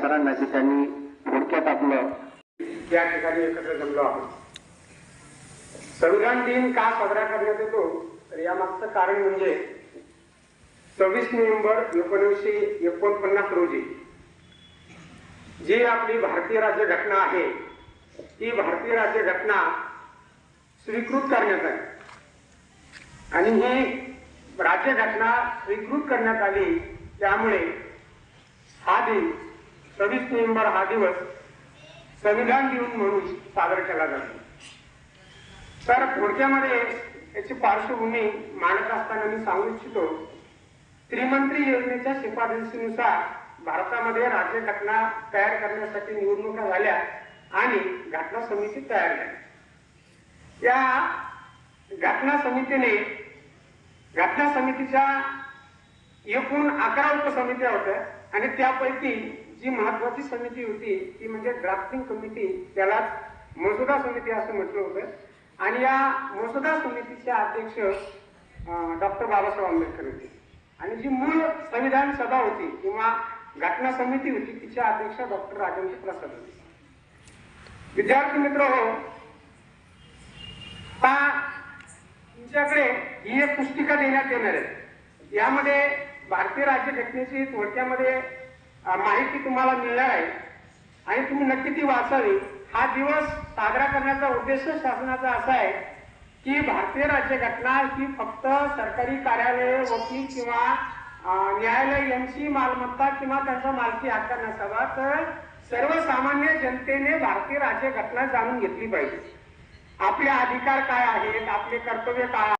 सरांना की त्यांनी थोडक्यात आपलं त्या ठिकाणी एकत्र जमलो आहोत. संविधान दिन का साजरा करण्यात येतो? तर यामागचं कारण म्हणजे सव्वीस नोव्हेंबर एकोणीसशे एकोणपन्नास रोजी जी आपली भारतीय राज्यघटना आहे ती भारतीय राज्यघटना स्वीकृत करण्यात आली. आणि ही राज्यघटना स्वीकृत करण्यात आली त्यामुळे हा दिन सव्वीस नोव्हेंबर हा दिवस संविधान दिन म्हणून साजरा केला जातो. तर थोडक्यामध्ये याची पार्श्वभूमी मांडत असताना मी सांगू इच्छितो त्रिमंत्री योजनेच्या शिफारशीनुसार भारतामध्ये राज्यघटना तयार करण्यासाठी निवडणुका झाल्या आणि घटना समिती तयार झाली. या घटना समितीने घटना समितीच्या एकूण अकरा उपसमित्या होत्या. आणि त्यापैकी जी महत्वाची समिती होती ती म्हणजे ड्राफ्टिंग कमिटी त्याला मसुदा समिती असं म्हटलं होतं. आणि या मसुदा समितीचे अध्यक्ष डॉक्टर बाबासाहेब आंबेडकर होते. आणि जी मूळ संविधान सभा होती किंवा घटना समिती होती तिचे अध्यक्ष डॉक्टर राजेंद्र प्रसाद होते. विद्यार्थी मित्र हो तुमच्याकडे ही एक पुस्तिका देण्यात येणार आहे. यामध्ये भारतीय राज्यघटनेची थोडक्यामध्ये माहिती तुम्हाला मिळणार आहे. आणि तुम्ही नक्की ती वाचावी. हा दिवस साजरा करण्याचा उद्देश शासनाचा असा आहे की भारतीय राज्यघटना ही फक्त सरकारी कार्यालय वकील किंवा न्यायालय यांची मालमत्ता किंवा त्यांचा मालकी हक्क नसावा तर सर्वसामान्य जनतेने भारतीय राज्यघटना जाणून घेतली पाहिजे. आपले अधिकार काय आहेत? आपले कर्तव्य काय